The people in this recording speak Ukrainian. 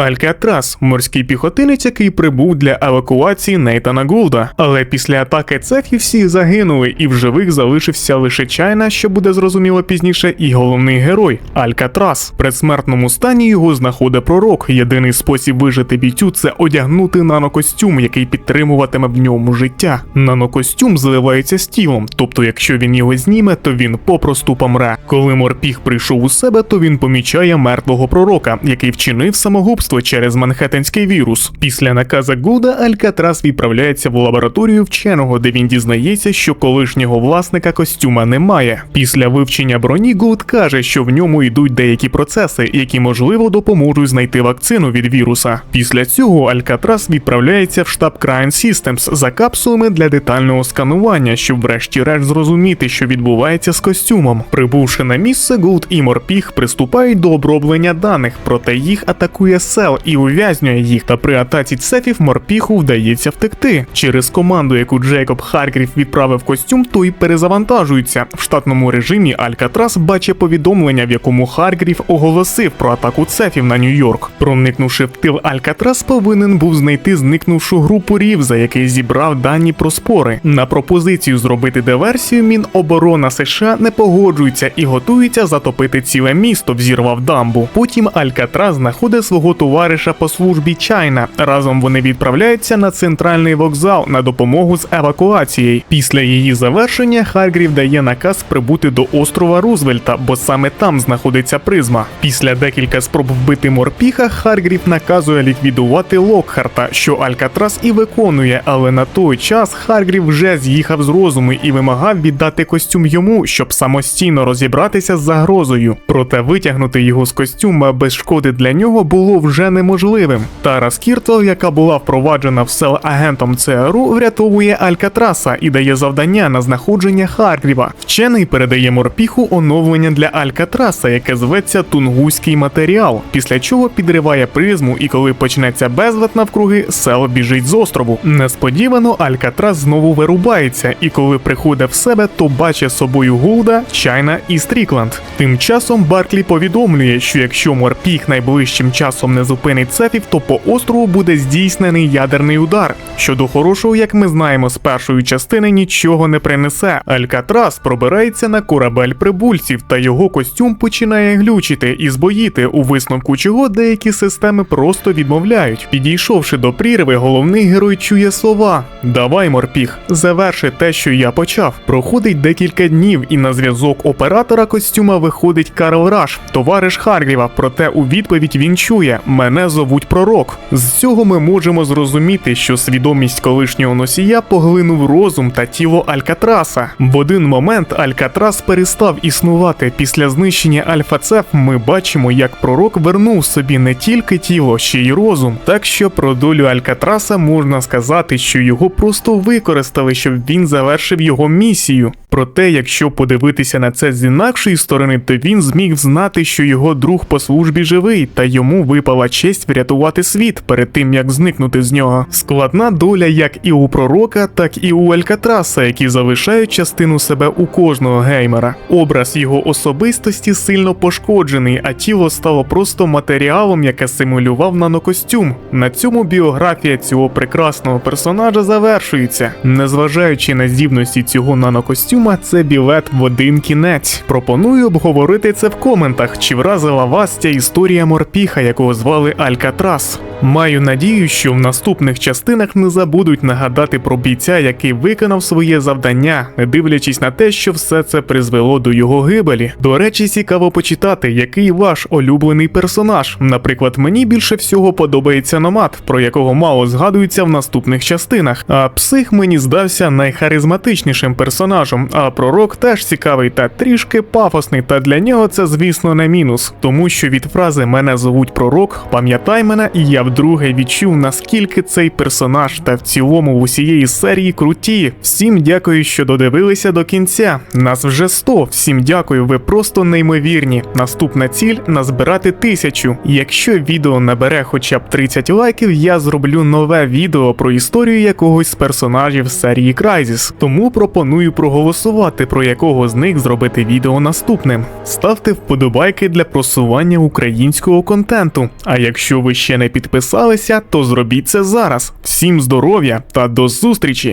Алькатрас морський піхотинець, який прибув для евакуації Нейтана Голда. Але після атаки цефів всі загинули, і в живих залишився лише чайна, що буде зрозуміло пізніше, і головний герой Алькатрас. В предсмертному стані його знаходить пророк. Єдиний спосіб вижити бійцю це одягнути нанокостюм, який підтримуватиме в ньому життя. Нанокостюм зливається з тілом, тобто, якщо він його зніме, то він попросту помре. Коли морпіг прийшов у себе, то він помічає мертвого пророка, який вчинив самогубство через манхеттенський вірус. Після наказа Гуда Алькатрас відправляється в лабораторію вченого, де він дізнається, що колишнього власника костюма немає. Після вивчення броні Гуд каже, що в ньому йдуть деякі процеси, які можливо допоможуть знайти вакцину від віруса. Після цього Алькатрас відправляється в штаб Crime Systems за капсулами для детального сканування, щоб врешті-решт зрозуміти, що відбувається з костюмом. Прибувши на місце, Гулд і Морпіг приступають до оброблення даних, проте їх атакує сел і ув'язнює їх. Та при атаці цефів Морпіху вдається втекти. Через команду, яку Джейкоб Харгрів відправив костюм, той перезавантажується. В штатному режимі Алькатрас бачить повідомлення, в якому Харгрів оголосив про атаку цефів на Нью-Йорк. Проникнувши в тил Алькатрас, повинен був знайти зникнувшу групу Рівза, який зібрав дані про спори. На пропозицію зробити диверсію Міноборона США не погоджується і готується затопити ціле місто, взірвав дамбу. Потім Алькатрас знаходить свого товариша по службі Чайна. Разом вони відправляються на центральний вокзал на допомогу з евакуацією. Після її завершення Харгрів дає наказ прибути до острова Рузвельта, бо саме там знаходиться призма. Після декілька спроб вбити морпіха, Харгрів наказує ліквідувати Локхарта, що Алькатрас і виконує, але на той час Харгрів вже з'їхав з розуму і вимагав віддати костюм йому, щоб самостійно розібратися з загрозою. Проте витягнути його з костюма без шкоди для нього було вже неможливим. Тара Скіртл, яка була впроваджена в сел агентом ЦРУ, врятовує Алькатраса і дає завдання на знаходження Харгріва. Вчений передає морпіху оновлення для Алькатраса, яке зветься Тунгуський матеріал, після чого підриває призму, і коли почнеться безлад навкруги, сел біжить з острову. Несподівано Алькатрас знову вирубається, і коли приходить в себе, то бачить собою Гулда, Чайна і Стрікланд. Тим часом Барклі повідомлює, що якщо морпіх найближчим часом не зупинить цефів, то по острову буде здійснений ядерний удар. Щодо хорошого, як ми знаємо з першої частини, нічого не принесе. Алькатрас пробирається на корабель прибульців, та його костюм починає глючити і збоїти, у висновку чого деякі системи просто відмовляють. Підійшовши до прірви, головний герой чує слова: Давай, морпіг, заверши те, що я почав. Проходить декілька днів, і на зв'язок оператора костюма виходить Карл Раш, товариш Харгріва. Проте у відповідь він чує: Мене зовуть пророк. З цього ми можемо зрозуміти, що свідомість колишнього носія поглинув розум та тіло Алькатраса. В один момент Алькатрас перестав існувати. Після знищення Альфа-Цеф ми бачимо, як пророк вернув собі не тільки тіло, ще й розум. Так що про долю Алькатраса можна сказати, що його просто використали, щоб він завершив його місію. Проте, якщо подивитися на це з інакшої сторони, то він зміг знати, що його друг по службі живий, та йому випала честь врятувати світ перед тим як зникнути з нього. Складна доля як і у пророка, так і у Алькатраса, які залишають частину себе у кожного геймера. Образ його особистості сильно пошкоджений, а тіло стало просто матеріалом, яке симулював нанокостюм. На цьому біографія цього прекрасного персонажа завершується. Незважаючи на здібності цього нанокостюма, це білет в один кінець. Пропоную обговорити це в коментах, чи вразила вас ця історія морпіха, якого звали Алькатрас. Маю надію, що в наступних частинах не забудуть нагадати про бійця, який виконав своє завдання, не дивлячись на те, що все це призвело до його гибелі. До речі, цікаво почитати, який ваш улюблений персонаж. Наприклад, мені більше всього подобається Номад, про якого мало згадується в наступних частинах. А псих мені здався найхаризматичнішим персонажем. А пророк теж цікавий та трішки пафосний. Та для нього це, звісно, не мінус, тому що від фрази Мене зовуть пророк, пам'ятай мене, і я в вдруге відчув, наскільки цей персонаж та в цілому усієї серії круті. Всім дякую, що додивилися до кінця. Нас вже 100. Всім дякую, ви просто неймовірні. Наступна ціль назбирати тисячу. Якщо відео набере хоча б 30 лайків, я зроблю нове відео про історію якогось з персонажів серії Crysis. Тому пропоную проголосувати, про якого з них зробити відео наступним. Ставте вподобайки для просування українського контенту. А якщо ви ще не підписалися, то зробіть це зараз. Всім здоров'я та до зустрічі!